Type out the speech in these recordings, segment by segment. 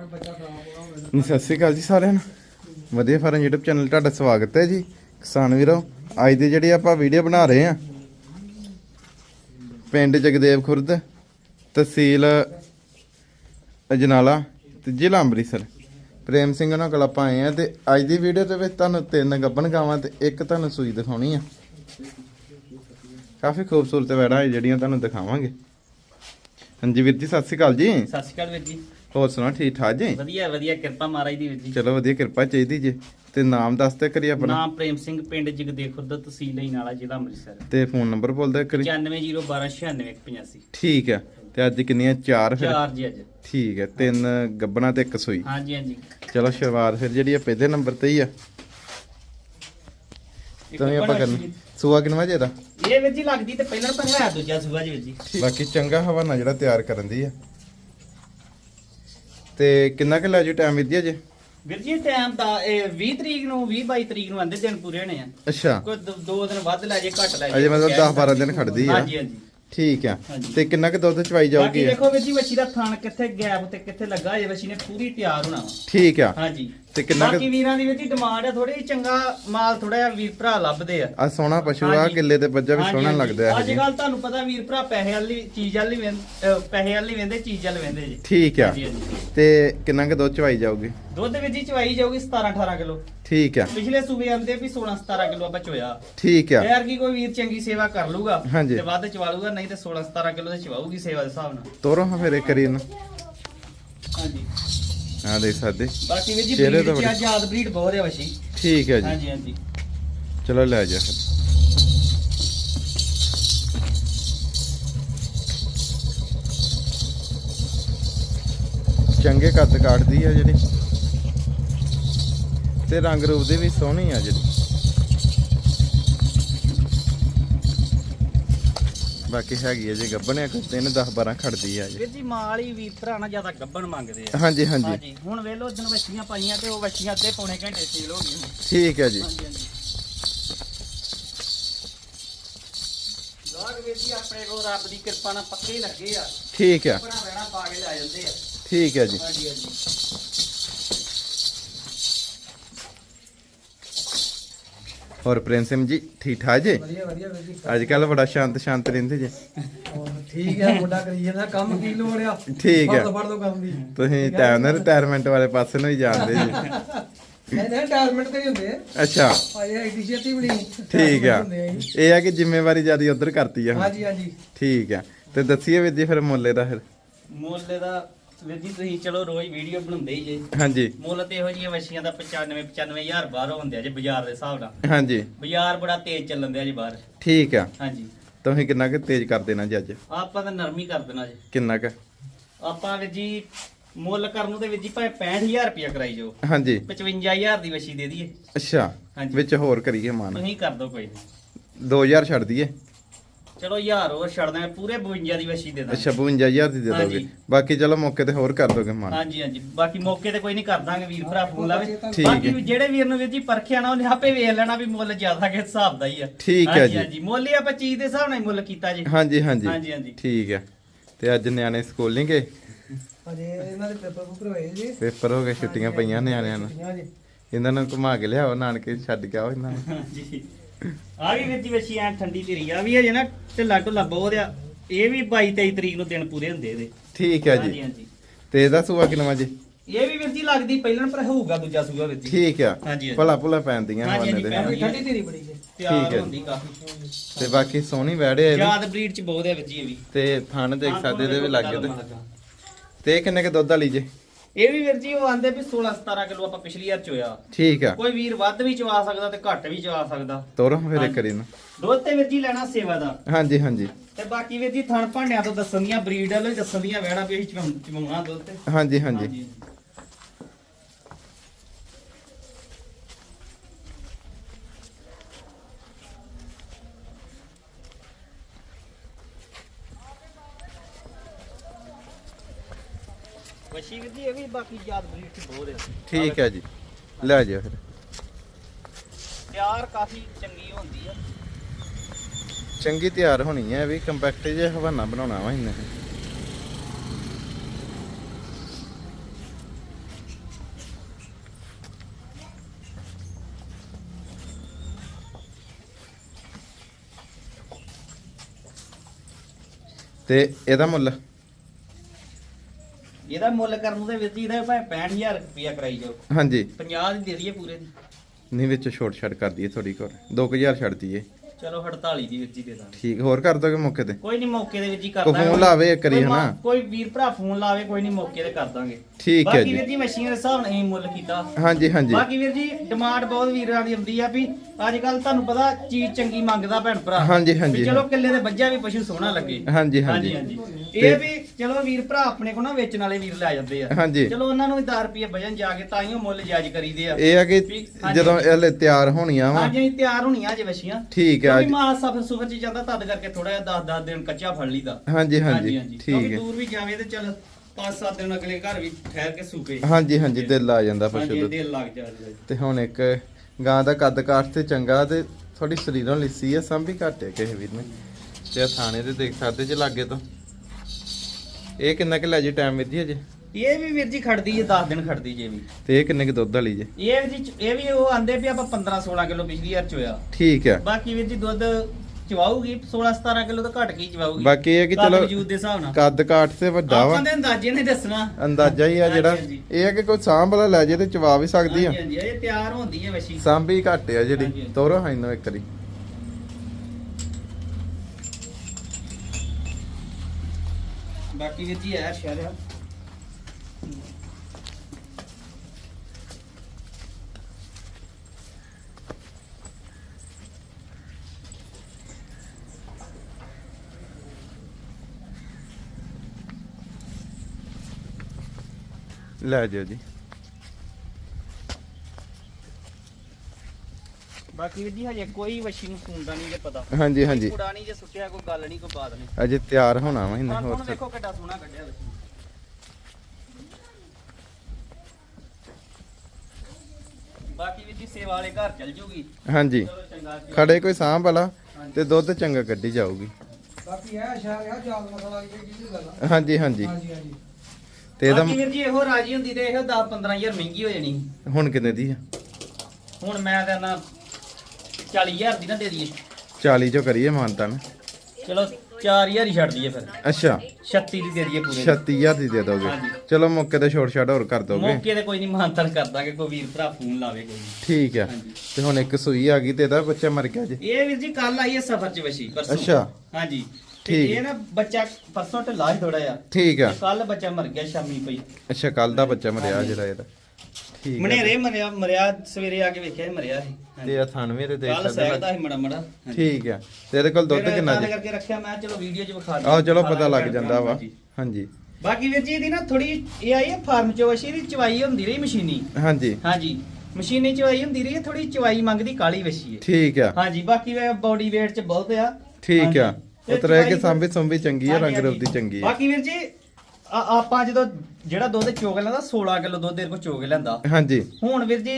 ਜੀ, ਸਤਿ ਸ਼੍ਰੀ ਅਕਾਲ ਜੀ ਸਾਰਿਆਂ ਨੂੰ। ਵਧੀਆ ਫਾਰਮ YouTube ਚੈਨਲ ਤੁਹਾਡਾ ਸਵਾਗਤ ਹੈ ਜੀ। ਕਿਸਾਨ ਵੀਰੋ ਅੱਜ ਦੀ ਜਿਹੜੀ ਆਪਾਂ ਵੀਡੀਓ ਬਣਾ ਰਹੇ ਆ ਪਿੰਡ ਜਗਦੇਵ ਖੁਰਦ ਤਹਿਸੀਲ ਅਜਨਾਲਾ ਤੇ ਜ਼ਿਲ੍ਹਾ ਅੰਮ੍ਰਿਤਸਰ। ਪ੍ਰੇਮ ਸਿੰਘ ਨਾਲ ਕੋਲ ਆਪਾਂ ਆਏ ਆ ਤੇ ਅੱਜ ਦੀ ਵੀਡੀਓ ਦੇ ਵਿੱਚ ਤੁਹਾਨੂੰ ਤਿੰਨ ਗੱਬਣ ਗਾਵਾਂ ਤੇ ਇੱਕ ਤੁਹਾਨੂੰ ਸੂਈ ਦਿਖਾਉਣੀ ਆ। ਕਾਫੀ ਖੂਬਸੂਰਤ ਵੈੜਾਂ ਜਿਹੜੀਆਂ ਤੁਹਾਨੂੰ ਦਿਖਾਵਾਂਗੇ। ਹਾਂਜੀ ਵੀਰ ਜੀ ਸਤਿ ਸ਼੍ਰੀ ਅਕਾਲ ਜੀ। ਸਤਿ ਸ਼੍ਰੀ ਅਕਾਲ ਵੀਰ ਜੀ। ਹੋਰ ਸੁਣਾ ਠੀਕ ਠਾਕ ਜੀ? ਵਧੀਆ ਵਧੀਆ ਕਿਰਪਾ ਮਹਾਰਾਜ ਦੀ ਜੀ। ਚਲੋ ਵਧੀਆ ਕਿਰਪਾ ਚਾਹੀਦੀ ਜੀ। ਤੇ ਨਾਮ ਦੱਸ ਤੇ ਕਰੀ ਆਪਣਾ। ਨਾਮ ਪ੍ਰੇਮ ਸਿੰਘ ਪਿੰਡ ਜਗਦੇ ਖੁਰਦ ਤਹਿਸੀਲ ਨਾਲਾ ਜ਼ਿਲ੍ਹਾ ਅੰਮ੍ਰਿਤਸਰ। ਤੇ ਫੋਨ ਨੰਬਰ ਬੋਲਦਾ ਕਰੀ 9501296185 ਠੀਕ ਹੈ। ਤੇ ਅੱਜ ਕਿੰਨੀਆਂ? ਚਾਰ ਫਿਰ। ਚਾਰ ਜੀ ਅੱਜ। ਠੀਕ ਹੈ। ਤਿੰਨ ਗੱਬਣਾ ਤੇ ਇੱਕ ਸੂਈ। ਹਾਂਜੀ ਹਾਂਜੀ। ਚਲੋ ਸ਼ੁਰੂਆਤ ਫਿਰ ਜਿਹੜੀ ਆ ਪਹਿਲੇ ਨੰਬਰ ਤੇ ਹੀ ਆ। ਤਾਂ ਆਪਾਂ ਕਰਨੀ। ਸੂਆ ਕਿੰਨਵਾ ਜੇ ਦਾ? ਇਹ ਵੀਰ ਜੀ ਲੱਗਦੀ ਤੇ ਪਹਿਲਾਂ ਪਰ ਹੈ ਦੂਜਾ ਸੂਆ ਜੀ ਜੀ। ਬਾਕੀ ਚੰਗਾ ਹਵਾਨਾ ਜਿਹੜਾ ਤਿਆਰ ਕਰਨ ਦੀ ਆ। ਤੇ ਕਿੰਨਾ ਕੁ ਲੈ ਜੂ ਟਾਈਮ ਵੀਰ ਜੀ ਵੀਰ ਜੀ ਟਾਈਮ ਦਾ ਇਹ 20 ਤਰੀਕ ਨੂੰ 20 22 ਤਰੀਕ ਨੂੰ ਆਂਦੇ ਦਿਨ ਪੂਰੇ ਹੋਣੇ ਆ। ਅੱਛਾ। ਕੋਈ ਦੋ- ਦੋ ਦਿਨ ਵੱਧ ਲੈ ਜੇ ਘੱਟ ਲੈ ਜੇ ਅਜੇ ਮਤਲਬ 10 12 ਦਿਨ ਖੜਦੀ ਆ। ਹਾਂਜੀ ਹਾਂਜੀ। ਠੀਕ ਆ। ਤੇ ਕਿੰਨਾ ਕੁ ਦੁੱਧ ਚਵਾਈ ਬਾਕੀ ਜਾਊਗੀ? ਇਹ? ਦੇਖੋ ਵੀਰ ਜੀ ਵੱਛੀ ਦਾ ਥਣ ਕਿੱਥੇ ਗੈਪ ਤੇ ਕਿੱਥੇ ਲੱਗਾ ਜੇ ਵੱਛੀ ਨੇ ਪੂਰੀ ਤਿਆਰ ਹੋਣਾ ਵਾ। ਠੀਕ ਆ। ਹਾਂਜੀ। ਤੇ ਕਿੰਨਾ ਕੁ- ਬਾਕੀ ਵੀਰਾਂ ਦੀ ਵਿੱਚ ਡਿਮਾਂਡ ਹੈ ਥੋੜੀ ਚੰਗਾ ਮਾਲ ਥੋੜਾ ਜਿਹਾ ਵੀਰ ਭਰਾ ਲੱਭਦੇ ਆ। ਆ ਸੋਹਣਾ ਪਸ਼ੂ ਆ ਹਾਂਜੀ। ਕਿੱਲੇ ਤੇ ਬੱਜਾ ਵੀ ਸੋਹਣਾ। ਲੱਗਦਾ ਹੈ ਅੱਜ ਕੱਲ ਤੁਹਾਨੂੰ ਪਤਾ ਵੀਰ ਭਰਾ ਪੈਸੇ ਵਾਲੀ ਚੀਜ਼ ਵਾਲੀ ਵੇਂਦੇ ਪੈਸੇ ਵਾਲੀ ਵੇਂਦੇ ਚੀਜ਼ ਵਾਲੀ ਵੇਂਦੇ ਜੀ। ਠੀਕ ਆ। ਹਾਂਜੀ, ਹਾਂਜੀ। ਤੇ ਕਿੰਨਾ ਕੁ ਦੁੱਧ ਚਵਾਈ ਜਾਊਗੀ? ਦੁੱਧ ਵਿੱਚ ਹੀ ਚਵਾਈ ਜਾਊਗੀ 17 18 ਕਿਲੋ। ਠੀਕ ਆ। ਪਿਛਲੇ ਸੂਬੇ ਆਂਦੇ ਵੀ 16 17 ਕਿਲੋ ਆਪਾਂ ਚੋਇਆ। ਠੀਕ ਆ। ਯਾਰ ਕੀ ਕੋਈ ਵੀਰ ਚੰਗੀ ਸੇਵਾ ਕਰ ਲੂਗਾ ਹਾਂਜੀ। ਤੇ ਵੱਧ ਚਵਾ ਲੂਗਾ ਨਹੀਂ ਤੇ 16 17 ਕਿਲੋ ਤੇ ਚਵਾਊਗੀ ਸੇਵਾ ਦੇ ਹਿਸਾਬ ਨਾਲ। ਤੋਰੋ ਹਾਂ ਫਿਰ ਇੱਕ ਕਰੀ ਇਹਨੂੰ। ਹਾਂਜੀ। ਆ ਦੇ ਸਕਦੇ। ਬਾਕੀ ਵੀਰ ਜੀ ਚਿਹਰੇ ਬਰੀਡ ਤਾਂ ਬੜੀ- ਆਜ਼ਾਦ ਬਰੀਡ ਬਹੁਤ ਹੈ ਵਸ਼ੀ। ਠੀਕ ਹੈ ਜੀ। ਹਾਂਜੀ ਹਾਂਜੀ। ਚਲੋ ਲੈ ਜਾ ਫਿਰ। ਚੰਗੇ ਕੱਦ ਕਾਟਦੀ ਆ ਜਿਹੜੀ। ਤੇ ਰੰਗ ਰੂਪ ਦੀ ਵੀ ਸੋਹਣੀ ਆ ਜਿਹੜੀ। ਬਾਕੀ ਹੈਗੀ ਆ ਜੇ ਗੱਬਣੇ ਕੋ ਤਿੰਨ 10 12 ਖੜਦੀ ਆ ਜੀ। ਵੀਰ ਜੀ ਮਾਲ ਹੀ ਵੀਰ ਭਰਾ ਨਾਲ ਜ਼ਿਆਦਾ ਗੱਬਣ ਮੰਗਦੇ ਆ। ਹਾਂਜੀ ਹਾਂਜੀ। ਹਾਂਜੀ ਹੁਣ ਵੇਲੋ ਦਿਨ ਵੱਛੀਆਂ ਪਾਈਆਂ ਤੇ ਉਹ ਵੱਛੀਆਂ ਅੱਧੇ ਪੌਣੇ ਘੰਟੇ ਸੇਲ ਹੋ ਗਈਆਂ ਠੀਕ ਹੈ ਜੀ। ਹਾਂਜੀ ਹਾਂਜੀ। ਗਾਹਕ ਵੀਰ ਜੀ ਆਪਣੇ ਕੋਲ ਰੱਬ ਦੀ ਕਿਰਪਾ ਨਾਲ ਪੱਕੇ ਹੀ ਲੱਗੇ ਆ। ਠੀਕ ਆ। ਆਪਣਾ ਰਹਿਣਾ ਪਾ ਕੇ ਲੈ ਜਾਂਦੇ ਆ। ਠੀਕ ਹੈ ਜੀ। ਹਾਂਜੀ ਹਾਂਜੀ। ਹੋਰ ਪ੍ਰਿੰਸ ਸਿੰਘ ਜੀ ਠੀਕ ਠਾਕ ਜੀ? ਵਧੀਆ ਵਧੀਆ ਵੀਰ ਜੀ। ਅੱਜ ਕੱਲ ਬੜਾ ਸ਼ਾਂਤ ਸ਼ਾਂਤ ਰਹਿੰਦੇ ਜੀ। ਠੀਕ ਹੈ ਮੁੰਡਾ ਕਰੀ ਜਾਂਦਾ ਕੰਮ ਕੀ ਲੋੜ ਆ? ਠੀਕ ਹੈ। ਫੜ ਦੋ ਕੰਮ ਦੀ। ਤੁਸੀਂ ਟਾਈਮ ਨਾਲ ਰਿਟਾਇਰਮੈਂਟ ਵਾਲੇ ਪਾਸੇ ਨੂੰ ਹੀ ਜਾਣਦੇ ਜੀ। ਇਹਦੇ ਰਿਟਾਇਰਮੈਂਟ ਤੇ ਹੀ ਹੁੰਦੇ ਆ। ਅੱਛਾ। ਆਏ ਆਈਟੀ ਛੇਤੀ ਬਣੀ। ਠੀਕ ਆ। ਹੁੰਦੇ ਆ ਜੀ। ਇਹ ਆ ਕਿ ਜ਼ਿੰਮੇਵਾਰੀ ਜ਼ਿਆਦਾ ਉਧਰ ਕਰਤੀ ਆ। ਹਾਂਜੀ ਹਾਂਜੀ। ਠੀਕ ਆ। ਤੇ ਦੱਸੀਏ ਵੀਰ ਜੀ ਫਿਰ ਮੁੱਲੇ ਦਾ ਫਿਰ। ਮੁੱਲ ਦਾ ਵੀਰ ਜੀ ਤੁਸੀਂ ਚਲੋ ਰੋਜ਼ ਵੀਡੀਓ ਬਣਾਉਂਦੇ ਹੀ ਜੇ। ਹਾਂਜੀ। ਮੁੱਲ ਤੇ ਇਹੋ ਜਿਹੀਆਂ ਵੱਛੀਆਂ ਦਾ 95 95000 ਬਾਹਰ ਹੁੰਦੇ ਆ ਜੇ ਬਾਜ਼ਾਰ ਦੇ ਹਿਸਾਬ ਨਾਲ। ਹਾਂਜੀ। ਬਾਜ਼ਾਰ ਬੜਾ ਤੇਜ਼ ਚੱਲਣ ਦਿਆ ਜੀ ਬਾਹਰ। ਠੀਕ ਆ। ਹਾਂਜੀ। ਤੁਸੀਂ ਕਿੰਨਾ ਕੁ ਤੇਜ਼ ਕਰ ਦੇਣਾ ਜੀ ਅੱਜ? ਆਪਾਂ ਤਾਂ ਨਰਮੀ ਕਰ ਦੇਣਾ ਜੀ। ਕਿੰਨਾ ਕੁ? ਆਪਾਂ ਵੀਰ ਜੀ ਮੁੱਲ ਕਰਨ ਨੂੰ ਤੇ ਵੀਰ ਜੀ ਭਾਵੇਂ 65000 ਰੁਪਇਆ ਕਰਾਈ ਜਾਓ। ਹਾਂਜੀ। 55000 ਦੀ ਵੱਛੀ ਦੇ ਦਈਏ। ਅੱਛਾ। ਹਾਂਜੀ। ਵਿੱਚ ਹੋਰ ਕਰੀਏ ਮਾਨ। ਤੁਸੀਂ ਕਰ ਦਿਓ ਕੋਈ ਨਹੀਂ 2000 ਛੱਡ ਦਈਏ। ਚਲੋ ਯਾਰ ਹੋਰ ਛੱਡ ਦਾਂਗੇ ਪੂਰੇ 52 ਦੀ ਵੱਛੀ ਦੇ ਦਾਂਗੇ। ਅੱਛਾ 52000 ਦੀ ਦੇ ਦੋਗੇ। ਹਾਂਜੀ। ਬਾਕੀ ਚਲੋ ਮੌਕੇ ਤੇ ਹੋਰ ਕਰ ਦੋਗੇ ਮਾਨ ਹਾਂਜੀ ਹਾਂਜੀ। ਬਾਕੀ ਮੌਕੇ ਤੇ ਕੋਈ ਨਹੀਂ ਕਰ ਦਾਂਗੇ ਵੀਰ ਭਰਾ ਫੋਨ ਲਾਵੇ। ਠੀਕ ਬਾਕੀ ਹੈ। ਜਿਹੜੇ ਵੀਰ ਨੂੰ ਵੀਰ ਜੀ ਪਰਖਿਆ ਨਾ ਉਹਨੇ ਆਪੇ ਵੇਖ ਲੈਣਾ ਵੀ ਮੁੱਲ ਜ਼ਿਆਦਾ ਕਿਸ ਹਿਸਾਬ ਦਾ ਹੀ ਆ। ਠੀਕ ਹੈ ਜੀ। ਹਾਂਜੀ। ਮੁੱਲ ਹੀ ਆਪਾਂ ਚੀਜ਼ ਦੇ ਹਿਸਾਬ ਨਾਲ ਹੀ ਮੁੱਲ ਕੀਤਾ ਜੀ। ਹਾਂਜੀ ਹਾਂਜੀ। ਹਾਂਜੀ ਹਾਂਜੀ। ਠੀਕ ਹੈ। ਤੇ ਅੱਜ ਨਿਆਣੇ ਸਕੂਲ ਨਹੀਂ ਗਏ? ਅਜੇ ਇਹਨਾਂ ਦੇ ਪੇਪਰ ਪੂਪਰ ਹੋਏ ਜੀ। ਪੇਪਰ ਹੋ ਗਏ ਛੁੱਟੀਆਂ ਪਈਆਂ ਨਿਆਣਿਆਂ ਨੂੰ। ਛੁੱਟੀਆਂ ਜੀ। ਇਹਨਾਂ ਨੂੰ ਘੁਮਾ ਕੇ ਲਿਆਓ ਨਾਨਕੇ ਛੱਡ ਕੇ ਆਓ ਇਹਨਾਂ ਨੂੰ। ਹਾਂਜੀ। ਆ ਵੀ ਜੀ ਵੱਛੀ ਐ ਠੰਡੀ ਧੀਰੀ ਆ। ਵੀ ਹਜੇ ਨਾ ਢਿੱਲਾ ਢੁੱਲਾ ਬਹੁਤ ਆ ਇਹ ਵੀ 22 23 ਤਰੀਕ ਨੂੰ ਦਿਨ ਪੂਰੇ ਹੁੰਦੇ ਇਹਦੇ। ਠੀਕ ਹੈ ਹਾਂਜੀ ਜੀ। ਹਾਂਜੀ ਤੇ ਇਹਦਾ ਸੂਆ ਕਿੰਨਾ ਜੀ? ਇਹ ਵੀ ਵੀਰ ਜੀ ਲੱਗਦੀ ਪਹਿਲਾਂ ਪਰ ਹੋਊਗਾ ਦੂਜਾ ਸੂਆ ਜੀ। ਠੀਕ ਆ। ਹਾਂਜੀ, ਹਾਂਜੀ। ਭਲਾ ਭੁਲਾ ਪੈਂਦੀਆਂ ਹਾਂਜੀ, ਹਵਾਨੇ ਦੇ। ਹਾਂਜੀ, ਠੰਡੀ ਧੀਰੀ ਬੜੀ ਜੀ। ਤਿਆਰ ਠੀਕ ਹੈ। ਹੁੰਦੀ ਕਾਫੀ ਤੇ ਬਾਕੀ ਸੋਹਣੀ ਵੈੜੇ ਆ ਇਹ ਵੀ ਯਾਦ ਬਰੀਡ ਚ ਬਹੁਤ ਵੀਰ ਜੀ ਇਹ ਵੀ। ਤੇ ਥਣ ਦੇਖ ਸਕਦੇ ਇਹਦੇ ਵੀ ਲੱਗੇ ਤੇ। ਤੇ ਇਹ ਕਿੰਨੇ ਕ ਦੁੱਧ ਵਾਲੀ ਜੇ? ਇਹ ਵੀ ਵੀਰ ਜੀ ਉਹ ਆਂਦੇ ਵੀ 16 17 ਕਿਲੋ ਆਪਾਂ ਪਿਛਲੀ ਵਾਰ ਚੋਇਆ। ਠੀਕ ਆ। ਕੋਈ ਵੀਰ ਵੱਧ ਵੀ ਚਵਾ ਸਕਦਾ ਤੇ ਘੱਟ ਵੀ ਚਵਾ ਸਕਦਾ। ਤੋਰੋ ਫਿਰ ਇੱਕ। ਕਰੀ ਨੂੰ ਦੁੱਧ ਤੇ ਵੀਰ ਜੀ ਲੈਣਾ ਸੇਵਾ ਦਾ। ਹਾਂਜੀ ਹਾਂਜੀ। ਤੇ ਬਾਕੀ ਵੀਰ ਜੀ ਥਣ ਭਾਂਡਿਆਂ ਤੋਂ ਦੱਸਣ ਦੀਆਂ ਬਰੀਡ ਵਾਲੇ ਦੱਸਣ ਦੀਆਂ ਵੈੜਾ ਵੀ ਅਸੀਂ ਚਵਾਉਂ- ਚਵਾਉਣਾ ਦੁੱਧ ਤੇ। ਹਾਂਜੀ ਹਾਂਜੀ। ਠੀਕ ਹੈ ਜੀ। ਲੈ ਜਿਓ ਫਿਰ। ਤਿਆਰ ਕਾਫੀ ਚੰਗੀ ਹੁੰਦੀ ਆ। ਚੰਗੀ ਤਿਆਰ ਹੋਣੀ ਹੈ ਵੀ ਕੰਪੈਕਟ ਜੇ ਹਵਾਨਾ ਬਣਾਉਣਾ ਵਾ ਇਹਨੇ। ਤੇ ਇਹਦਾ ਮੁੱਲ? ਇਹਦਾ ਮੁੱਲ ਕਰਨ ਵੀਰ ਜੀ ਇਹਦਾ ਭਾਵੇਂ 65000 ਰੁਪਇਆ ਕਰਾਈ ਜਾਓ। ਹਾਂਜੀ। 50 ਦੀ ਦੇ ਦਈਏ ਪੂਰੇ ਦੀ ਨਹੀਂ ਵਿੱਚ ਛੋਟ ਛੱਡ ਕਰ ਦਈਏ ਥੋੜੀ ਕੋਰ 2000 ਛੱਡ ਦਈਏ। ਚਲੋ 48 ਦੀ ਵੀਰ ਜੀ ਦੇ ਦਾਂਗੇ। ਠੀਕ ਹੋਰ ਕਰ ਦੋਗੇ ਮੌਕੇ ਤੇ? ਕੋਈ ਨਹੀਂ ਮੌਕੇ ਦੇ ਵਿੱਚ ਹੀ ਕਰ ਦਾਂਗੇ। ਫੋਨ ਲਾਵੇ ਕੋਈ ਹਨਾ। ਕੋਈ ਵੀਰ ਭਰਾ ਫੋਨ ਲਾਵੇ ਕੋਈ ਨਹੀਂ ਮੌਕੇ ਤੇ ਕਰ ਦਾਂਗੇ। ਠੀਕ ਹੈ ਬਾਕੀ ਜੀ। ਵੀਰ ਜੀ ਮਸ਼ੀਨ ਦੇ ਹਿਸਾਬ ਨਾਲ ਹੀ ਮੁੱਲ ਕੀਤਾ। ਹਾਂਜੀ ਹਾਂਜੀ। ਬਾਕੀ ਵੀਰ ਜੀ ਡਿਮਾਂਡ ਬਹੁਤ ਵੀਰਾਂ ਦੀ ਆਉਂਦੀ ਆ ਵੀ ਅੱਜ ਕੱਲ ਤੁਹਾਨੂੰ ਪਤਾ ਚੀਜ਼ ਚੰਗੀ ਮੰਗਦਾ ਭੈਣ ਭਰਾ। ਹਾਂਜੀ, ਹਾਂਜੀ। ਚਲੋ ਕਿੱਲੇ ਦੇ ਬੱਜਾ ਵੀ ਪਸ਼ੂ ਸੋਹਣਾ ਲੱਗੇ। ਹਾਂਜੀ ਹਾਂਜੀ। ਇਹ ਵੀ ਚਲੋ ਵੀਰ ਭਰਾ ਆਪਣੇ ਕੋਲ ਨਾ ਵੇਚਣ ਵਾਲੇ ਵੀਰ ਲੈ ਜਾਂਦੇ ਆ। ਹਾਂਜੀ। ਚਲੋ ਉਹਨਾਂ ਨੂੰ ਵੀ 10 ਰੁਪਏ ਵਜਨ ਜਾ ਕੇ ਤਾਂ ਹੀ ਉਹ ਮੁੱਲ ਜਾਇਜ਼ ਕਰੀਦੇ ਆ। ਇਹ ਆ ਕਿ। ਜਦੋਂ ਇਹ ਤਿਆਰ ਹੋਣੀਆਂ ਵਾ। ਹਾਂਜੀ ਤਿਆਰ ਹੋਣੀਆਂ ਜੇ ਵਸ਼ੀਆਂ। ਠੀਕ ਹੈ ਕਿਉਂਕਿ ਮਾਲ ਸਫਰ ਸੁਫਰ ਚ ਜਾਂਦਾ ਤਦ ਕਰਕੇ ਥੋੜਾ ਜਿਹਾ 10 10 ਦਿਨ ਕੱਚਾ ਫੜ ਲਈਦਾ। ਹਾਂਜੀ ਹਾਂਜੀ ਠੀਕ ਹੈ। ਦੂਰ ਵੀ ਜਾਵੇ ਤੇ ਚੱਲ 5-7 ਦਿਨ ਅਗਲੇ ਘਰ ਵੀ ਠਹਿਰ ਕੇ ਸੂਕੇ। ਹਾਂਜੀ ਹਾਂਜੀ ਦਿਲ ਆ ਜਾਂਦਾ ਪਸ਼ੂ ਦਾ ਦਿਲ ਲੱਗ ਜਾਂਦਾ ਤੇ ਹੁਣ ਇੱਕ ਗਾਂ ਦਾ ਕੱਦ ਕਾਠ ਤੇ ਚੰਗਾ ਤੇ ਥੋੜੀ ਸਰੀਰੋਂ ਲਿੱਸੀ ਆ ਸੰਭੀ ਘੱਟ ਕਿਸੇ ਵੀਰ ਨੇ। ਤੇ ਥਾਣੇ ਤੇ ਦੇਖ ਸਕਦੇ ਜੇ ਲਾਗੇ ਤੋਂ। ਇਹ ਕਿੰਨਾ ਕਿ ਲੈ ਜੀ ਟਾਈਮ ਵੀਰ ਜੀ ਅਜੇ ਇਹ ਵੀ ਵੀਰ ਜੀ ਖੜਦੀ ਜੇ 10 ਦਿਨ ਖੜਦੀ ਜੇ ਵੀ। ਤੇ ਇਹ ਕਿੰਨੇ ਕਿ ਦੁੱਧ ਵਾਲੀ ਜੇ? ਇਹ ਜੀ ਇਹ ਵੀ ਉਹ ਆਂਦੇ ਵੀ ਆਪਾਂ 15 16 ਕਿਲੋ ਪਿਛਲੀ ਵਾਰ ਚੋਇਆ। ਠੀਕ ਹੈ ਬਾਕੀ ਵੀਰ ਜੀ ਦੁੱਧ ਚਵਾਊਗੀ 16 17 ਕਿਲੋ ਤੋਂ ਘਟ ਕੇ ਹੀ ਚਵਾਊਗੀ? ਬਾਕੀ ਇਹ ਕਿ ਚਲੋ ਵਜੂਦ ਦੇ ਹਿਸਾਬ ਨਾਲ। ਕੱਦ ਕਾਠ ਤੇ ਵੱਡਾ ਵਾ। ਆਪਾਂ ਦੇ ਅੰਦਾਜ਼ੇ ਨੇ ਦੱਸਣਾ। ਅੰਦਾਜ਼ਾ ਹੀ ਆ ਜਿਹੜਾ। ਇਹ ਹੈ ਕਿ ਕੋਈ ਸਾਂਭ ਵਾਲਾ ਲੈ ਜੇ ਤੇ ਚਵਾ ਵੀ ਸਕਦੀ ਆ। ਹਾਂਜੀ ਹਾਂਜੀ ਇਹ ਤਿਆਰ ਹੁੰਦੀ ਹੈ ਵਸ਼ੀ। ਸਾਂਭੀ ਘੱਟ ਆ ਜਿਹੜੀ। ਤੋਰੋ ਹਾਂ ਇਹਨੂੰ ਇੱਕ ਵਾਰੀ। ਬਾਕੀ ਵੀਰ ਜੀ ਐ ਸ਼ਹਿਰ ਆ। ਲੈ ਜਾਓ ਜੀ। ਬਾਕੀ ਵੀਰ ਜੀ ਹਜੇ ਕੋਈ ਵਸ਼ੀ ਨੂੰ ਸੁਣਦਾ ਨਹੀਂ ਜੇ ਪਤਾ। ਹਾਂਜੀ ਹਾਂਜੀ। ਕੁੜਾ ਨਹੀਂ ਜੇ ਸੁੱਟਿਆ ਕੋਈ ਗੱਲ ਨਹੀਂ ਕੋਈ ਬਾਤ ਨਹੀਂ ਅਜੇ ਤਿਆਰ ਹੋਣਾ ਵਾ ਇਹਨੇ ਹੋਰ ਹੁਣ ਵੇਖੋ ਕਿੱਡਾ ਸੋਹਣਾ ਕੱਢਿਆ ਵਸ਼ੀ ਬਾਕੀ ਵੀਰ ਜੀ ਸੇਵਾ ਵਾਲੇ ਘਰ ਚਲ ਜੂਗੀ। ਹਾਂਜੀ। ਚਲੋ ਚੰਗਾ ਜੀ। ਖੜੇ ਕੋਈ ਸਾਂਭ ਵਾਲਾ ਤੇ ਦੁੱਧ ਚੰਗਾ ਕੱਢੀ ਜਾਊਗੀ। ਬਾਕੀ ਇਹ ਸ਼ਾਇਰ ਆ ਜਾਲ ਮਸਲਾ ਇਹ ਜਿਹਦੀ ਗੱਲ ਆ ਹਾਂਜੀ ਹਾਂਜੀ। ਹਾਂਜੀ ਹਾਂਜੀ। ਤੇ ਇਹਦਾ ਬਾਕੀ ਵੀਰ ਜੀ ਇਹੋ ਰਾਜੀ ਹੁੰਦੀ ਤੇ ਇਹੋ 10 15000 ਮਹਿੰਗੀ ਹੋ ਜਾਣੀ। ਹੁਣ ਕਿੰਨੇ ਦੀ ਆ? ਹੁਣ ਮੈਂ ਤਾਂ ਨਾ 40000 ਦੀ ਨਾ ਦੇ ਦਈਏ। 40 ਚੋਂ ਕਰੀਏ ਮਾਨਤਾ ਨਾ ਚਲੋ 4000 ਹੀ ਛੱਡ ਦਈਏ ਫਿਰ। ਅੱਛਾ। 36 ਦੀ ਦੇ ਦਈਏ ਪੂਰੇ। ਦੀ। 36000 ਦੀ ਦੇ ਦੋਗੇ। ਹਾਂਜੀ। ਚਲੋ ਮੌਕੇ ਤੇ ਛੋਟ ਛਾਟ ਹੋਰ ਕਰ ਦੋਗੇ। ਮੌਕੇ ਤੇ ਕੋਈ ਨਹੀਂ ਮਾਨਤਨ ਕਰਦਾ ਕਿ ਕੋਈ ਵੀਰ ਭਰਾ ਫੋਨ ਲਾਵੇ ਕੋਈ। ਨੀ। ਠੀਕ ਆ। ਹਾਂਜੀ। ਤੇ ਹੁਣ ਇੱਕ ਸੂਈ ਆ ਗਈ ਤੇ ਇਹਦਾ ਬੱਚਾ ਮਰ ਗਿਆ ਜੀ। ਇਹ ਵੀਰ ਜੀ ਕੱਲ ਆਈ ਹੈ ਸਫਰ ਚ ਵਸ਼ੀ ਪਰਸੋਂ। ਅੱਛਾ। ਹਾਂਜੀ। ਤੇ ਠੀਕ। ਇਹ ਨਾ ਬੱਚਾ ਪਰਸੋਂ ਢਿੱਲਾ ਸੀ ਥੋੜਾ ਜਿਹਾ। ਠੀਕ ਆ। ਕੱਲ ਬੱਚਾ ਮਰ ਗਿਆ ਸ਼ਾਮੀ ਪਈ। ਅੱਛਾ ਕੱਲ ਦਾ ਬੱਚਾ ਮਰਿਆ ਜਿਹੜਾ ਇਹਦਾ। ਠੀਕ ਆ ਮਨੇਰੇ ਮਰਿਆ ਮਰਿਆ ਸਵੇਰੇ ਆ ਕੇ ਵੇਖਿਆ ਮਰਿਆ ਸੀ। ਤੇ ਆ ਥਾਨਵੇਂ ਦੇ ਦੇਖ ਕੱਲ ਸਕਦੇ ਸਹਿਦਾ ਸੀ ਮੜਾ ਮੜਾ। ਠੀਕ ਆ। ਤੇ ਇਹਦੇ ਕੋਲ ਦੁੱਧ ਕਿੰਨਾ ਜੀ? ਕਰਕੇ ਰੱਖਿਆ ਮੈਂ ਚਲੋ ਵੀਡੀਓ 'ਚ ਵਿਖਾ ਦਈਏ ਆਹ ਚਲੋ ਪਤਾ ਲੱਗ ਜਾਂਦਾ ਵਾ। ਹਾਂਜੀ। ਬਾਕੀ ਵੀਰ ਜੀ ਇਹਦੀ ਨਾ ਥੋੜੀ ਇਹ ਆਈ ਹੈ ਫਾਰਮ ਚ ਵਸ਼ੀ ਦੀ ਚਵਾਈ ਹੁੰਦੀ ਰਹੀ ਮਸ਼ੀਨੀ। ਹਾਂਜੀ। ਹਾਂਜੀ। ਮਸ਼ੀਨੀ ਚਵਾਈ ਹੁੰਦੀ ਰਹੀ ਥੋੜੀ ਚਵਾਈ ਮੰਗਦੀ ਕਾਲੀ ਵਸ਼ੀ ਹੈ ਠੀਕ ਆ। ਹਾਂਜੀ ਬਾਕੀ ਬੋਡੀ weight ਚ ਬਹੁਤ ਆ। ਠੀਕ। ਆ। ਤੇ ਉਤਰ ਕਿ ਸਾਂਭੀ ਸੁੰਭੀ ਚੰਗੀ ਆ ਰੰਗ ਰੂਪ ਦੀ। ਚੰਗੀ ਆ। ਬਾਕੀ ਵੀਰ ਜੀ ਆਪਾਂ ਜਦੋਂ ਜਿਹੜਾ ਦੁੱਧ ਚੋਗ ਲੈਂਦਾ 16 ਕਿਲੋ ਦੁੱਧ ਇਹਦੇ ਕੋਲ ਚੋਗ ਲੈਂਦਾ। ਹਾਂਜੀ। ਹੁਣ ਵੀਰ ਜੀ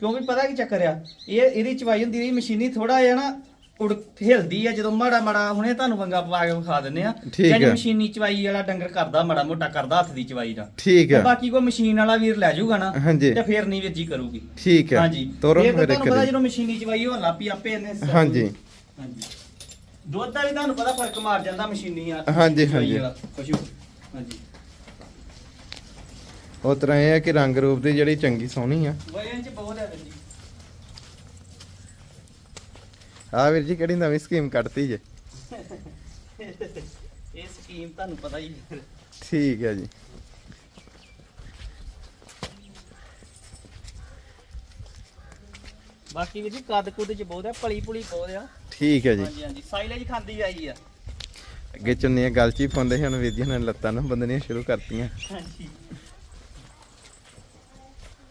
ਕਿਉਂਕਿ ਪਤਾ ਕੀ ਚੱਕਰ ਆ? ਇਹ ਇਹਦੀ ਚਵਾਈ ਹੁੰਦੀ ਰਹੀ ਮਸ਼ੀਨੀ ਥੋੜਾ ਜਿਹਾ ਨਾ ਉੜ ਹਿਲਦੀ ਆ ਜਦੋਂ ਮਾੜਾ ਮਾੜਾ ਹੁਣੇ ਤੁਹਾਨੂੰ ਵੰਗਾ ਪਾ ਕੇ ਵਿਖਾ ਦਿੰਨੇ ਆ। ਠੀਕ ਆ। ਮਸ਼ੀਨੀ ਚਵਾਈ ਵਾਲਾ ਡੰਗਰ ਕਰਦਾ ਮਾੜਾ ਮੋਟਾ ਕਰਦਾ ਹੱਥ ਦੀ ਚਵਾਈ ਦਾ। ਠੀਕ ਤੇ ਆ ਬਾਕੀ ਕੋਈ ਮਸ਼ੀਨ ਵਾਲਾ ਵੀਰ ਲੈ ਜਾਊਗਾ ਨਾ ਹਾਂਜੀ। ਤੇ ਫੇਰ ਨਹੀਂ ਵੀਰ ਜੀ ਕਰੂਗੀ। ਠੀਕ ਆ। ਹਾਂਜੀ। ਤੋਰੋ ਇਹ ਤਾਂ ਫਿਰ ਤੁਹਾਨੂੰ ਪਤਾ ਇੱਕ ਜਦੋਂ ਮਸ਼ੀਨੀ ਚਵਾਈ ਹੋਣ ਲੱਗ ਪਈ ਆਪੇ ਇਹਨੇ ਸਭ- ਹਾਂਜੀ। ਹਾਂਜੀ। ਦੁੱਧ ਦਾ ਵੀ ਤੁਹਾਨੂੰ ਪਤਾ ਫ਼ਰਕ ਮਾਰ ਜਾਂਦਾ ਮਸ਼ੀਨੀ ਆ ਹਾਂਜੀ, ਹਾਂਜੀ। ਪਸ਼ੂ। ਹਾਂਜੀ। ਉਹ ਤਰ੍ਹਾਂ ਇਹ ਹੈ ਕਿ ਰੰਗ ਰੂਪ ਦੀ ਜਿਹੜੀ ਚੰਗੀ ਸੋਹਣੀ ਆ। ਵਜਨ ਚ ਬਹੁਤ ਹੈ ਵੀਰ ਜੀ। ਆ ਵੀਰ ਜੀ ਕਿਹੜੀ ਨਵੀਂ ਸਕੀਮ ਕੱਢਤੀ ਜੇ? ਇਹ ਸਕੀਮ ਤੁਹਾਨੂੰ ਪਤਾ ਹੀ ਹੈ ਠੀਕ ਹੈ ਜੀ। ਬਾਕੀ ਵੀਰ ਜੀ ਕੱਦ ਕੁੱਦ ਚ ਬਹੁਤ ਹੈ ਪਲੀ ਪੁਲੀ ਬਹੁਤ ਆ। ਠੀਕ ਹੈ ਜੀ। ਹਾਂਜੀ ਹਾਂਜੀ। ਸਾਈਲੇਜ ਖਾਂਦੀ ਆਈ ਆ। ਅੱਗੇ ਚੁੰਨੀਆਂ ਗਲ ਚ ਹੀ ਪਾਉਂਦੇ ਸੀ ਹੁਣ ਵੀਰ ਜੀ ਨੇ ਲੱਤਾਂ ਨੂੰ ਬੰਦਣੀਆਂ ਸ਼ੁਰੂ ਕਰਤੀਆਂ। ਹਾਂਜੀ।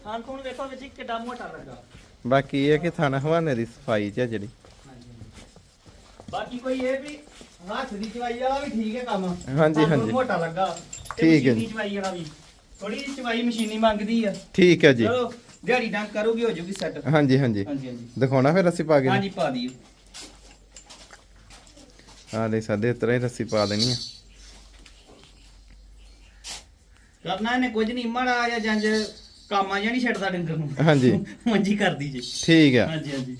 ਹਾਂ ਕੋਣ ਵੇਖੋ ਵਿੱਚ ਕਿੱਡਾ ਮੋਟਾ ਲੱਗਾ। ਬਾਕੀ ਇਹ ਹੈ ਕਿ ਥਾਣਾ ਹਵਾਨੇ ਦੀ ਸਫ਼ਾਈ ਚ ਜਿਹੜੀ। ਬਾਕੀ ਕੋਈ ਇਹ ਵੀ ਹੱਥ ਦੀ ਚਵਾਈ ਵਾਲਾ ਵੀ ਠੀਕ ਹੈ ਕੰਮ। ਹਾਂਜੀ, ਹਾਂਜੀ। ਮੋਟਾ ਲੱਗਾ। ਤੇ ਠੀਕ ਹੈ ਮਸ਼ੀਨੀ ਜੀ। ਚਵਾਈ ਵਾਲਾ ਵੀ। ਥੋੜੀ ਜਿਹੀ ਚਵਾਈ ਮਸ਼ੀਨੀ ਮੰਗਦੀ ਆ। ਠੀਕ ਹੈ ਜੀ। ਚਲੋ ਦਿਹਾੜੀ ਡੰਗ ਕਰੂਗੀ ਹੋ ਜੂਗੀ ਸੈੱਟ ਹਾਂਜੀ ਹਾਂਜੀ। ਹਾਂਜੀ ਹਾਂਜੀ। ਦਿਖਾਉਣਾ ਫਿਰ ਰੱਸੀ ਪਾ ਕੇ। ਹਾਂਜੀ ਪਾ ਦਿਓ ਹਾਂ ਦੇ ਸਾਡੇ ਤਰ੍ਹਾਂ ਹੀ ਰੱਸੀ ਪਾ ਦੇਣੀ ਆ। ਕਰਨਾ ਇਹਨੇ ਕੁਝ ਨਹੀਂ ਮਾੜਾ ਆ ਜੰਜ ਕਾਮਾ ਜਾਂ ਨਹੀਂ ਛੱਡਦਾ ਡੰਗਰ ਨੂੰ। ਹਾਂਜੀ। ਮੰਜੀ ਕਰਦੀ ਜੀ। ਠੀਕ ਆ। ਹਾਂਜੀ ਹਾਂਜੀ।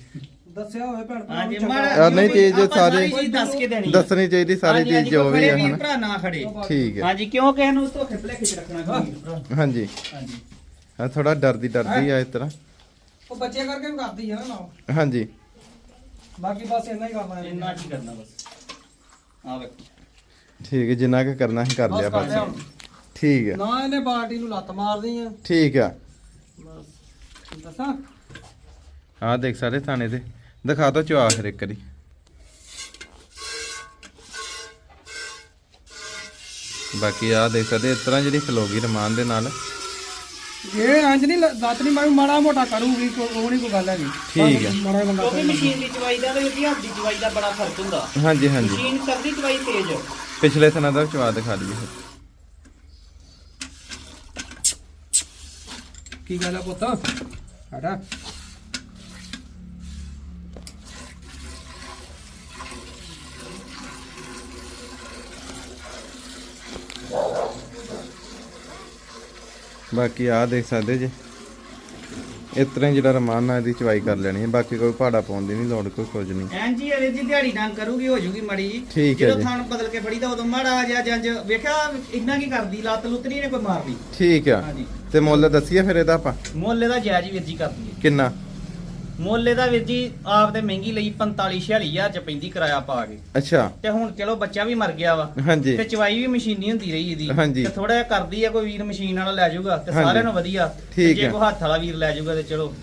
ਦੱਸਿਆ ਹੋਵੇ ਭੈਣ ਭਰਾ ਹਾਂਜੀ ਨੂੰ ਚੰਗਾ। ਨਹੀਂ ਚੀਜ਼ ਆਪਾਂ ਸਾਰੇ- ਸਾਰੀ ਚੀਜ਼ ਦੱਸ ਕੇ ਦੇਣੀ ਆ। ਦੱਸਣੀ ਚਾਹੀਦੀ ਸਾਰੀ ਹਾਂਜੀ, ਚੀਜ਼ ਹਾਂਜੀ, ਜੋ ਕੋਈ ਵੀ ਖੜੇ ਹੈ ਵੀਰ ਹਨਾ। ਭਰਾ ਨਾ ਖੜੇ। ਠੀਕ ਹੈ ਹਾਂਜੀ ਕਿਉਂ ਕਿਸੇ ਨੂੰ ਧੋਖੇ ਭਲੇਖੇ ਚ ਰੱਖਣਾ ਕੋਈ ਵੀਰ ਭਰਾ? ਹਾਂਜੀ। ਹਾਂਜੀ। ਥੋੜਾ ਡਰਦੀ ਡਰਦੀ ਆ ਇਸ ਤਰ੍ਹਾਂ। ਉਹ ਬੱਚੇ ਕਰਕੇ ਵੀ ਕਰਦੀ ਹੈ ਨਾ ਨਾ। ਹਾਂਜੀ। ਬਾਕੀ ਬਸ ਇੰਨਾ ਹੀ ਕਰਨਾ ਹੈ ਇੰਨਾ ਕੀ ਕਰਨਾ ਬਸ। ਆ ਵੇਖੋ। ਠੀਕ ਹੈ ਜਿੰਨਾ ਕੁ ਕਰਨਾ ਹੈ ਕਰ ਲਿਆ ਬਸ ਕਰ ਲਿਆ ਬਸ। ਹੁਣ। ਠੀਕ ਹੈ ਨਾ ਇਹਨੇ ਬਾਲਟੀ ਨੂੰ ਲੱਤ ਮਾਰਦੀ ਆ। ਠੀਕ ਆ। ਬਸ ਦੱਸਾਂ? ਆ ਦੇਖ ਸਾਰੇ ਥਾਣੇ ਤੇ ਦਿਖਾ ਦੋ ਚਵਾ ਫਿਰ ਇੱਕ ਵਾਰੀ। ਬਾਕੀ ਆ ਦੇਖ ਸਕਦੇ ਇਸ ਤਰ੍ਹਾਂ ਜਿਹੜੀ ਖਲੋਗੀ ਰਮਾਨ ਦੇ ਨਾਲ। ਇਹ ਇੰਜ ਨਹੀਂ ਲੱਤ ਨਹੀਂ ਮਾਰੂ ਮਾੜਾ ਮੋਟਾ ਕਰੂਗੀ ਕੋ- ਉਹ ਨਹੀਂ ਕੋਈ ਗੱਲ ਹੈਗੀ। ਠੀਕ ਹੈ। ਮਾੜਾ ਬੰਦਾ ਕਿਉਂਕਿ ਮਸ਼ੀਨ ਦੀ ਚਵਾਈ ਦਾ ਤੇ ਵੀ ਹੱਥ ਦੀ ਚਵਾਈ ਦਾ ਬੜਾ ਫ਼ਰਕ ਹੁੰਦਾ। ਹਾਂਜੀ ਹਾਂਜੀ। ਮਸ਼ੀਨ ਕਰਦੀ ਚਵਾਈ ਤੇਜ਼। ਪਿਛਲੇ ਥਾਣਾ ਦਾ ਚਵਾ ਦਿਖਾ ਦਈਏ। ਕੀ ਗੱਲ ਆ ਪੁੱਤ? ਹਟਾ ਬਾਕੀ ਆ ਦੇਖ ਸਕਦੇ ਜੀ। ਇਸ ਤਰ੍ਹਾਂ ਹੀ ਜਿਹੜਾ ਰਮਾਨ ਨਾਲ ਇਹਦੀ ਚਵਾਈ ਕਰ ਲੈਣੀ ਹੈ। ਬਾਕੀ ਕੋਈ ਪਹਾੜਾ ਪਾਉਣ ਦੀ ਨਹੀਂ ਲੋੜ ਕੋਈ ਕੁਝ ਨਹੀਂ। ਐਂ ਜੀ ਅਰੇ ਜੀ ਦਿਹਾੜੀ ਡੰਗ ਕਰੂਗੀ ਹੋ ਜੂਗੀ ਮੜੀ ਜੀ। ਠੀਕ ਹੈ ਜਦੋਂ ਜੀ। ਥਾਣ ਬਦਲ ਕੇ ਫੜੀਦਾ ਉਦੋਂ ਮਾੜਾ ਜਿਹਾ ਜੰਜ। ਵੇਖਿਆ ਇੰਨਾ ਕੀ ਕਰਦੀ ਲੱਤ ਲੁੱਤ ਨਹੀਂ ਨੇ ਕੋਈ ਮਾਰਦੀ। ਠੀਕ ਆ। ਹਾਂਜੀ। ਤੇ ਮੁੱਲ ਦੱਸੀਏ ਫਿਰ ਇਹਦਾ ਆਪਾਂ? ਮੁੱਲ ਇਹਦਾ ਜਾਇਜ਼ ਵੀਰ ਜੀ ਕਰਦੀ ਹੈ। ਕਿੰਨਾ? ਮੁੱਲ ਇਹਦਾ ਵੀਰ ਜੀ ਆਪ ਤੇ ਮਹਿੰਗੀ ਲਈ 45 46000 ਚ ਪੈਂਦੀ ਕਿਰਾਇਆ ਪਾ ਕੇ। ਅੱਛਾ। ਤੇ ਹੁਣ ਚਲੋ ਬੱਚਾ ਵੀ ਮਰ ਗਿਆ ਵਾ। ਹਾਂਜੀ। ਤੇ ਚਵਾਈ ਵੀ ਮਸ਼ੀਨੀ ਹੁੰਦੀ ਰਹੀ ਇਹਦੀ। ਤੇ ਥੋੜਾ ਜਿਹਾ ਕਰਦੀ ਆ ਕੋਈ ਵੀਰ ਮਸ਼ੀਨ ਵਾਲਾ ਲੈ ਜਾਊਗਾ। ਤੇ। ਸਾਰਿਆਂ ਨੂੰ ਵਧੀਆ। ਜੇ। ਕੋਈ ਹੱਥ ਵਾਲਾ ਵੀਰ ਲੈ ਜਾਊਗਾ ਤੇ ਚਲੋ।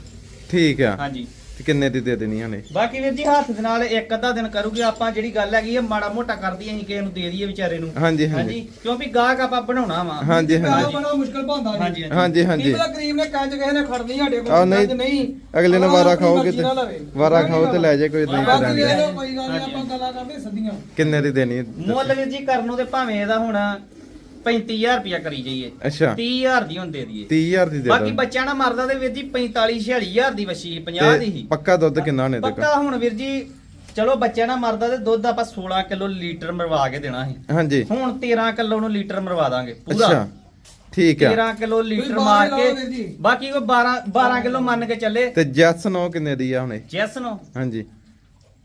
ਠੀਕ ਆ। ਹਾਂਜੀ। ਤੇ ਕਿੰਨੇ ਦੀ ਦੇ ਦੇਣੀ ਹਣੇ ਬਾਕੀ ਵੀਰ ਜੀ ਹੱਥ ਦੇ ਨਾਲ ਇੱਕ ਅੱਧਾ ਦਿਨ ਕਰੂਗੇ ਆਪਾਂ ਜਿਹੜੀ ਗੱਲ ਹੈਗੀ ਆ ਮਾੜਾ ਮੋਟਾ ਕਰਦੀ ਅਸੀਂ ਕਿਸੇ ਨੂੰ ਦੇ ਦਈਏ ਵਿਚਾਰੇ ਨੂੰ। ਹਾਂਜੀ ਹਾਂਜੀ। ਕਿਉਂਕਿ ਗਾਹਕ ਆਪਾਂ ਬਣਾਉਣਾ ਵਾ। ਹਾਂਜੀ ਆਹ ਹਾਂਜੀ ਬੜਾ ਮੁਸ਼ਕਲ ਪਾਉਂਦਾ ਹਾਂਜੀ ਹਾਂਜੀ। ਹਾਂਜੀ ਪਤਾ ਗਰੀਬ ਨੇ ਕੰਜ ਕਿਸੇ ਨੇ ਖੜਨੀ ਸਾਡੇ ਕੋਲ ਆਹ ਨਹੀਂ, ਕੰਜ ਨਹੀਂ। ਅਗਲੇ ਨੂੰ ਵਾਰਾ ਖਾਓਗੇ ਤੇ। ਵਾਰਾ ਖਾਓ ਤੇ ਲੈ ਜਾਏ ਕੋਈ ਨਹੀਂ ਬਾਕੀ ਕੋਈ ਗੱਲ ਨਹੀਂ ਆਪਾਂ ਗੱਲਾਂ ਕਰਦੇ ਸਦੀਆਂ ਕਿੰਨੇ ਦੀ ਦੇਣੀ? ਮੁੱਲ ਵੀਰ ਜੀ ਕਰਨ ਨੂੰ ਤੇ ਭਾਵੇਂ ਇਹਦਾ ਹੁਣ। 35000 ਰੁਪਇਆ ਕਰੀ ਜਾਈਏ। ਅੱਛਾ। 30000 ਦੀ ਹੁੰਦੇ ਦੀ 30000 ਦੀ ਦੇ ਬਾਕੀ ਦੋ। ਬੱਚਾ ਨਾ ਮਰਦਾ ਤੇ ਵੀਰ ਜੀ 45 46000 ਦੀ ਵਸ਼ੀ 50 ਦੀ ਹੀ। ਪੱਕਾ ਦੁੱਧ ਕਿੰਨਾ ਹੋਣੇ ਦੇਖੋ ਪੱਕਾ ਹੁਣ ਵੀਰ ਜੀ ਚਲੋ ਬੱਚਾ ਨਾ ਮਰਦਾ ਤੇ ਦੁੱਧ ਆਪਾਂ 16 ਕਿਲੋ ਲੀਟਰ ਮਰਵਾ ਕੇ ਦੇਣਾ ਸੀ। ਹਾਂਜੀ। ਹੁਣ 13 ਕਿਲੋ ਨੂੰ ਲੀਟਰ ਮਰਵਾ ਦਾਂਗੇ ਪੂਰਾ। ਅੱਛਾ ਠੀਕ ਆ। 13 ਕਿਲੋ ਲੀਟਰ ਮਾਰ ਕੇ। ਬਾਕੀ ਕੋਈ 12 12 ਕਿਲੋ ਮੰਨ ਕੇ ਚੱਲੇ। ਤੇ ਜੈਸ ਨੋ ਕਿੰਨੇ ਦੀ ਆ ਹੁਣੇ? ਜੈਸ ਨੂੰ ਹਾਂਜੀ।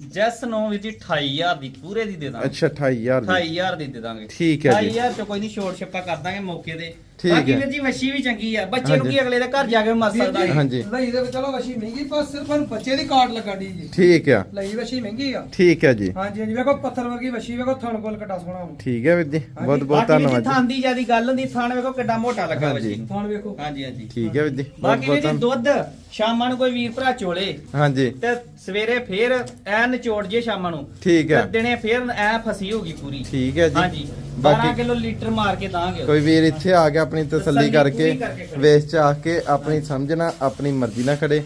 ਜੈਸ ਨੂੰ ਵੀਰ ਜੀ 28000 ਦੀ ਪੂਰੇ ਦੀ ਦੇ ਦਾਂਗੇ। ਅੱਛਾ 28000 ਦੀ। 28000 ਦੀ ਦੇ ਦਾਂਗੇ। ਠੀਕ ਹੈ ਜੀ। 28000 ਚ ਕੋਈ ਨਹੀਂ ਛੋੜ ਛੱਪਾ ਕਰ ਦਾਂਗੇ ਮੌਕੇ ਤੇ। ਠੀਕ ਬਾਕੀ। ਵੀਰ ਜੀ ਮੱਛੀ ਵੀ ਚੰਗੀ ਆ। ਬੱਚੇ ਨੂੰ। ਕੀ ਅਗਲੇ ਦੇ ਘਰ ਜਾ ਕੇ ਮਰ ਸਕਦਾ ਹੈ ਹਾਂਜੀ। ਲਈ ਦੇ ਵਿੱਚ ਚਲੋ ਵਸ਼ੀ ਮਹਿੰਗੀ ਪਰ ਸਿਰਫ ਉਹਨੂੰ ਬੱਚੇ ਦੀ ਕਾਟ ਲੱਗਾੜੀ ਜੀ। ਠੀਕ ਆ। ਲਈ ਵਸ਼ੀ ਮਹਿੰਗੀ ਆ। ਠੀਕ ਹੈ ਜੀ। ਹਾਂਜੀ ਹਾਂਜੀ ਵੇਖੋ ਪੱਥਰ ਵਰਗੀ ਵਸ਼ੀ ਵੇਖੋ ਥਣ ਕੋਲ ਕਟਾ ਸੋਣਾ ਹੁਣ ਠੀਕ ਹੈ ਵੀਰ ਜੀ ਬਹੁਤ ਬਹੁਤ ਧੰਨਵਾਦ ਜੀ। ਥਾਂ ਦੀ ਜਿਆਦੀ ਗੱਲ ਹੁੰਦੀ ਥਾਣ ਵੇਖੋ ਕਿੱਡਾ ਮੋਟਾ ਲੱਗਾ ਨੂੰ ਥਣ ਵੇਖੋ। ਹਾਂਜੀ ਹਾਂਜੀ। ਠੀਕ ਹੈ ਵੀਰ ਜੀ ਬਾਕੀ ਵੀਰ ਜੀ ਦੁੱਧ ਸ਼ਾਮਾਂ ਨੂੰ ਕੋਈ ਵੀਰ ਭਰਾ ਚੋਲੇ। ਹਾਂਜੀ। ਤੇ ਸਵੇਰੇ ਫੇਰ ਐ ਨਿਚੋੜ ਜੇ ਸ਼ਾਮਾਂ ਨੂੰ। ਠੀਕ ਹੈ ਤੇ ਦਿਨੇ ਫੇਰ ਐ ਫਸੀ ਹੋਗੀ ਪੂਰੀ। ਠੀਕ ਹੈ ਜੀ। ਹਾਂਜੀ। 12 ਬਾਕੀ ਕਿਲੋ ਲੀਟਰ ਮਾਰ ਕੇ ਦਾਂਗੇ ਕੋਈ ਵੀਰ ਇੱਥੇ ਆ ਕੇ ਆਪਣੀ ਤਸੱਲੀ ਕਰਕੇ। ਵੇਚ ਚ ਆ ਕੇ ਆਪਣੀ ਸਮਝਣਾ ਆਪਣੀ ਮਰਜ਼ੀ ਨਾਲ ਖੜੇ।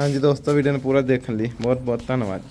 ਹਾਂਜੀ। ਦੋਸਤੋ ਵੀਡੀਓ ਨੂੰ ਪੂਰਾ ਦੇਖਣ ਲਈ ਬਹੁਤ ਬਹੁਤ ਧੰਨਵਾਦ।